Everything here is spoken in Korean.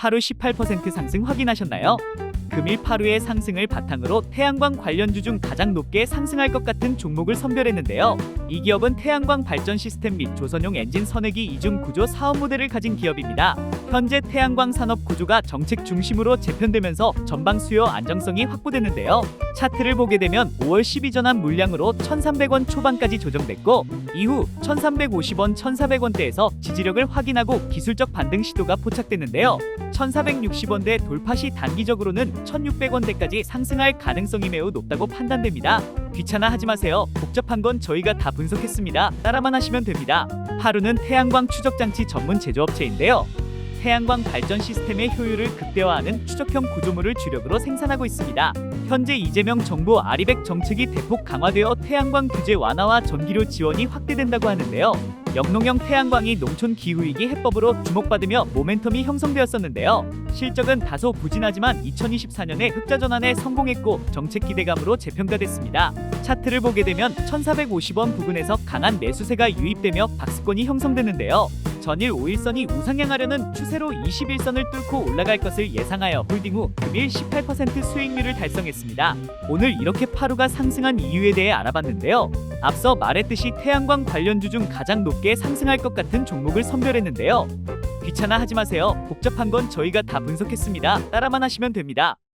파루 18% 상승 확인하셨나요? 금일 파루의 상승을 바탕으로 태양광 관련주 중 가장 높게 상승할 것 같은 종목을 선별했는데요. 이 기업은 태양광 발전 시스템 및 조선용 엔진 선회기 이중 구조 사업 모델을 가진 기업입니다. 현재 태양광 산업 구조가 정책 중심으로 재편되면서 전방 수요 안정성이 확보됐는데요. 차트를 보게 되면 5월 12 전환 물량으로 1,300원 초반까지 조정됐고 이후 1,350원, 1,400원대에서 지지력을 확인하고 기술적 반등 시도가 포착됐는데요. 1,460원대 돌파 시 단기적으로는 1,600원대까지 상승할 가능성이 매우 높다고 판단됩니다. 귀찮아 하지 마세요. 복잡한 건 저희가 다 분석했습니다. 따라만 하시면 됩니다. 하루는 태양광 추적 장치 전문 제조업체인데요. 태양광 발전 시스템의 효율을 극대화하는 추적형 구조물을 주력으로 생산하고 있습니다. 현재 이재명 정부 아리백 정책이 대폭 강화되어 태양광 규제 완화와 전기료 지원이 확대된다고 하는데요. 영농형 태양광이 농촌 기후위기 해법으로 주목받으며 모멘텀이 형성되었었는데요. 실적은 다소 부진하지만 2024년에 흑자 전환에 성공했고 정책 기대감으로 재평가됐습니다. 차트를 보게 되면 1,450원 부근에서 강한 매수세가 유입되며 박스권이 형성되는데요. 전일 5일선이 우상향하려는 추세로 21선을 뚫고 올라갈 것을 예상하여 홀딩 후 금일 18% 수익률을 달성했습니다. 오늘 이렇게 파루가 상승한 이유에 대해 알아봤는데요. 앞서 말했듯이 태양광 관련주 중 가장 높게 상승할 것 같은 종목을 선별했는데요. 귀찮아 하지 마세요. 복잡한 건 저희가 다 분석했습니다. 따라만 하시면 됩니다.